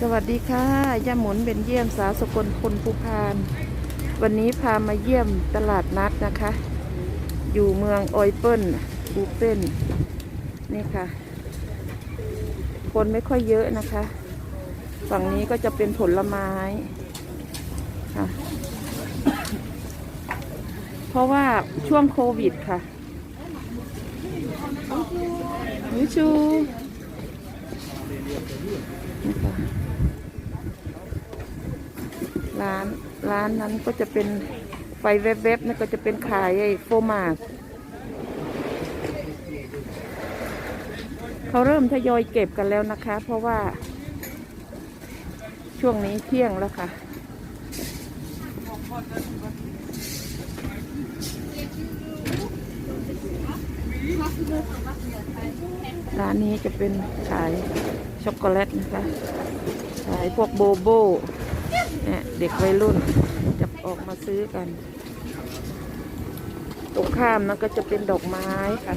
สวัสดีค่ะย่าหมุนเป็นเยี่ยมสาวสกลคนภูพาน วันนี้พามาเยี่ยมตลาดนัดนะคะ อยู่เมืองออยเปิลบูเปิลนี่ค่ะ คนไม่ค่อยเยอะนะคะ ฝั่งนี้ก็จะเป็นผลไม้ค่ะ เพราะว่าช่วงโควิดค่ะนิชูนี่ค่ะ ร้านร้านนั้นก็จะเป็นไฟแวบๆนั่นก็จะเป็นขายไอ้โฟมาสเขาเริ่มทยอยเก็บกันแล้วนะคะ เพราะว่าช่วงนี้เที่ยงแล้วค่ะ ร้านนี้จะเป็นขายช็อกโกแลตนะคะ ขายพวกโบโบ เนี่ยเด็กวัยรุ่นจะออกมาซื้อกัน ตรงข้ามนั้นก็จะเป็นดอกไม้ค่ะ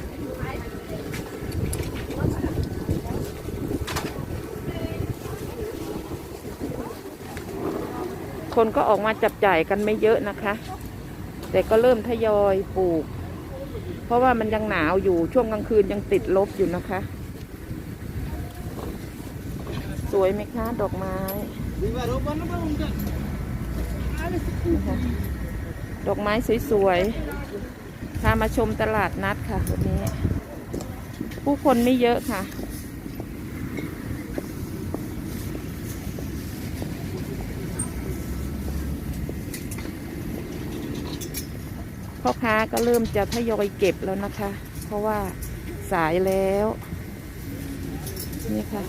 คนก็ออกมาจับจ่ายกันไม่เยอะนะคะ แต่ก็เริ่มทยอยปลูก เพราะว่ามันยังหนาวอยู่ช่วงกลางคืนยังติดลบอยู่นะคะ สวยไหมคะดอกไม้ ดอกไม้สวยๆพามาชมตลาดนัดค่ะวันนี้ ผู้คนไม่เยอะค่ะพ่อค้าก็เริ่มจะทยอยเก็บแล้วนะคะ เพราะว่าสายแล้ว นี่ค่ะ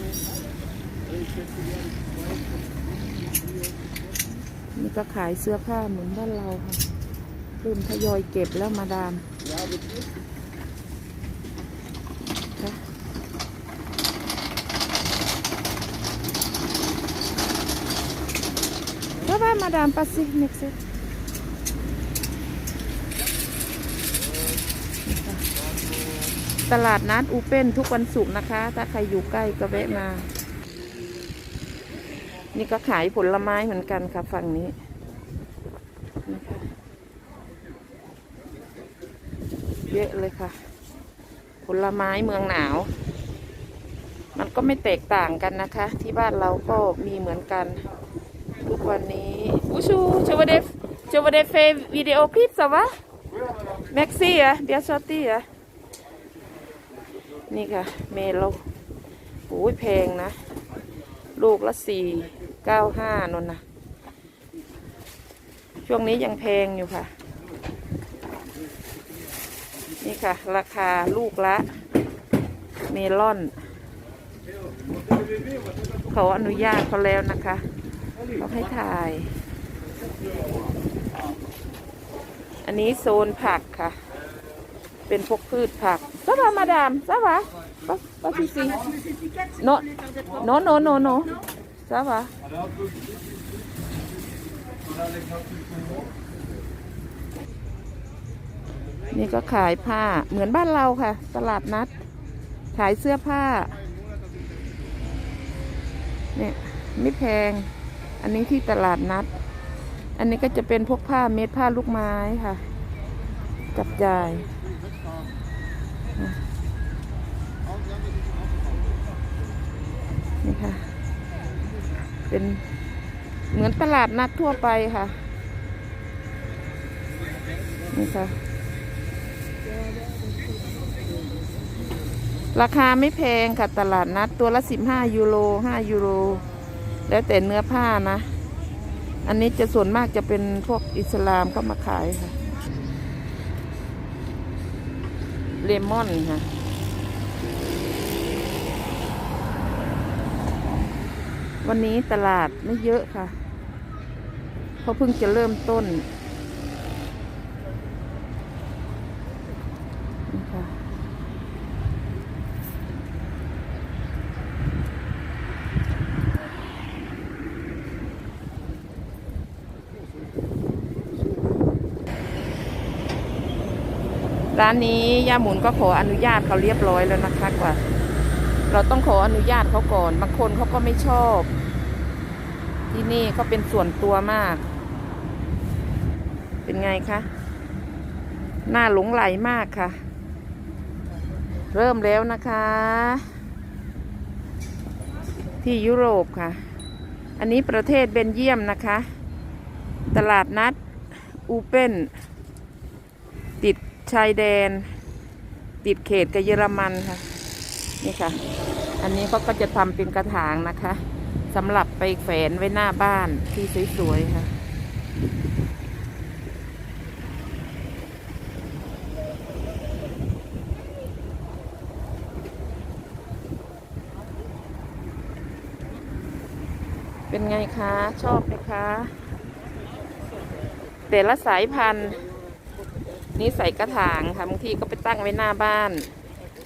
นี่ก็ขายเสื้อผ้าเหมือนบ้านเราค่ะเริ่มทยอยเก็บแล้วมาดามค่ะก็ว่ามาดามปัสสิเน็กซ์ตลาดนัดอูเป้นทุกวันศุกร์นะคะ ถ้าใครอยู่ใกล้ก็แวะมา นี่ก็ขายผลไม้เหมือนกันค่ะฝั่งนี้เยอะเลยค่ะ ผลไม้เมืองหนาว มันก็ไม่แตกต่างกันนะคะ ที่บ้านเราก็มีเหมือนกัน ทุกวันนี้อูชูชวเดฟชวเดฟเฟวิดีโอคลิปสวะแม็กซี่อะเดียชอตตี้อะนี่ค่ะ เมโลโอ้ยแพงนะ ลูกละสี่ เก้าห้านนนะช่วงนี้ยังแพงอยู่ค่ะ นี่ค่ะ ราคาลูกละ เมลอน เขาอนุญาตเขาแล้วนะคะเขาให้ถ่าย อันนี้โซนผักค่ะ เป็นพวกพืชผักซาบามาดามซาบาปะปะซีซีโนโนโนโน โนซาบานี่ก็ขายผ้าเหมือนบ้านเราค่ะ ตลาดนัด ขายเสื้อผ้า เนี่ยไม่แพง อันนี้ที่ตลาดนัด อันนี้ก็จะเป็นพวกผ้าเม็ดผ้าลูกไม้ค่ะ จับจ่าย นี่ค่ะ เป็นเหมือนตลาดนัดทั่วไปค่ะ นี่ค่ะ ราคาไม่แพงค่ะตลาดนัดตัวละสิบห้ายูโรห้ายูโร แล้วแต่เนื้อผ้านะ อันนี้จะส่วนมากจะเป็นพวกอิสลามก็มาขายค่ะ เลมอนค่ะ วันนี้ตลาดไม่เยอะค่ะ เพราะเพิ่งจะเริ่มต้นนี่ค่ะร้านนี้ย่าหมุนก็ขออนุญาตเขาเรียบร้อยแล้วนะคะกว่า เราต้องขออนุญาตเขาก่อนบางคนเขาก็ไม่ชอบ ที่นี่ก็เป็นส่วนตัวมาก เป็นไงคะน่าหลงไหลมากค่ะ เริ่มแล้วนะคะ ที่ยุโรปค่ะ อันนี้ประเทศเบนเยียมนะคะ ตลาดนัดอูเปนติดชายแดน ติดเขตกับเยอรมันค่ะ นี่ค่ะ อันนี้เขาก็จะทำเป็นกระถางนะคะสำหรับไปแฝนไว้หน้าบ้านที่สวยๆค่ะเป็นไงคะ ชอบไหมคะ แต่ละสายพันธุ์นี่ใส่กระถางค่ะบางทีก็ไปตั้งไว้หน้าบ้าน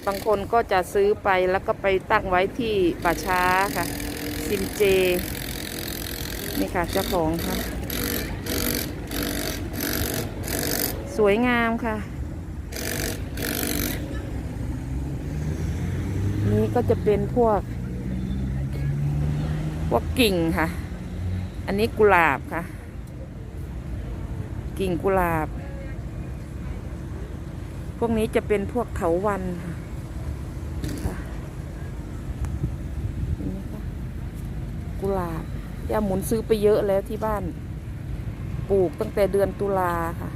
บางคนก็จะซื้อไปแล้วก็ไปตั้งไว้ที่ป่าช้าค่ะ ซินเจ นี่ค่ะเจ้าของค่ะ สวยงามค่ะ นี่ก็จะเป็นพวก พวกกิ่งค่ะ อันนี้กุหลาบค่ะ กิ่งกุหลาบพวกนี้จะเป็นพวกเถาวันค่ะเห็นไหมคะ กุหลาบย่าหมุนซื้อไปเยอะแล้วที่บ้าน ปลูกตั้งแต่เดือนตุลาค่ะ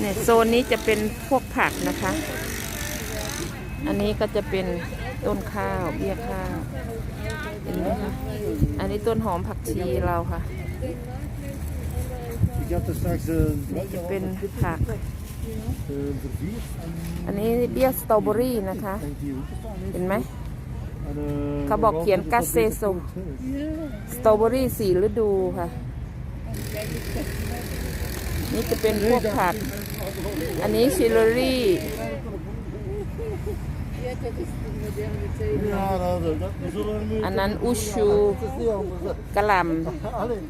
เนี่ยโซนนี้จะเป็นพวกผักนะคะ อันนี้ก็จะเป็นต้นข้าวเบี้ยข้าว เห็นไหมคะ อันนี้ต้นหอมผักชีเราค่ะ Ik heb er straks een นี่จะเป็นผัก een vervierd en อันนี้เบี้ยสตรอเบอรี่นะคะ denk die hoeken staan. เห็นไหม En, eh, เขาบอก de เขียน rand กัส is เซ op โซ dit punt. สตรอเบอรี่สี่ฤดูค่ะ นี่จะเป็นพวกผัก อันนี้ชิลลอรี่ Ja, dat, dat, dat, we zullen er nu... อันนั้นอุชู Het is niet anders. กะหล่ Allee.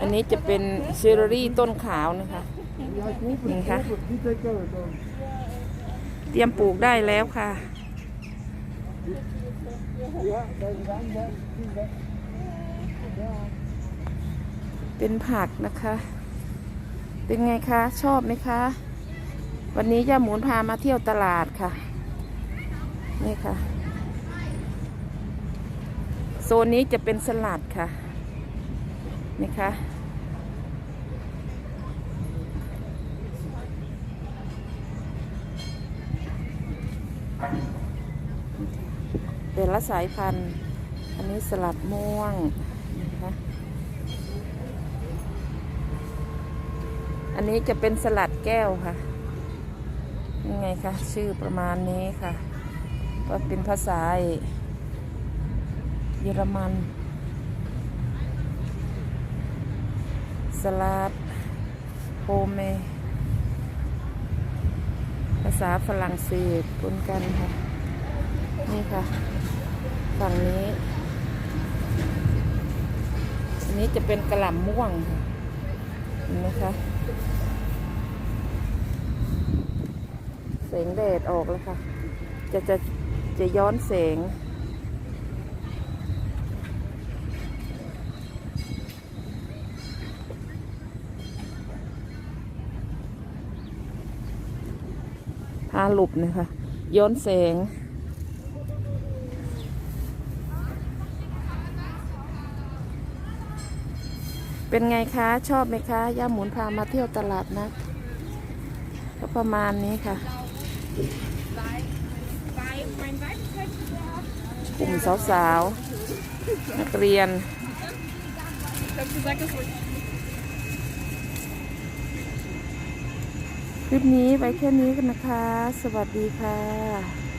อันนี้จะเป็นเชิลลอรี่ต้นขาวนะคะ Ja, ik hoop het. Hm, Ik ga. hoop het. Niet denk ik dan. เตรียมปลูกได้แล้วค่ะ เป็นผักนะคะ เป็นไงคะ ชอบไหมคะ วันนี้ย่าหมูนพามาเที่ยวตลาดค่ะ นี่ค่ะ โซนนี้จะเป็นสลัดค่ะ นี่ค่ะแต่ละสายพันธุ์ อันนี้สลัดม่วงนะคะอันนี้จะเป็นสลัดแก้วค่ะ ยังไงคะ ชื่อประมาณนี้ค่ะ ก็เป็นภาษาเยอรมัน สลัดโฮเม ภาษาฝรั่งเศสปนกันค่ะ นี่ค่ะ ฝั่งนี้อันนี้จะเป็นกระหล่ำม่วงเห็นไหมคะแสงแดดออกแล้วค่ะ จะจะจะย้อนแสง พาหลบนะคะ ย้อนแสง เป็นไงคะ ชอบไหมคะ ย่าหมุนพามาเที่ยวตลาดนะก็ประมาณนี้ค่ะ กลุ่มสาวๆ นักเรียน ลิปนี้ไว้แค่นี้กันนะคะ สวัสดีค่ะ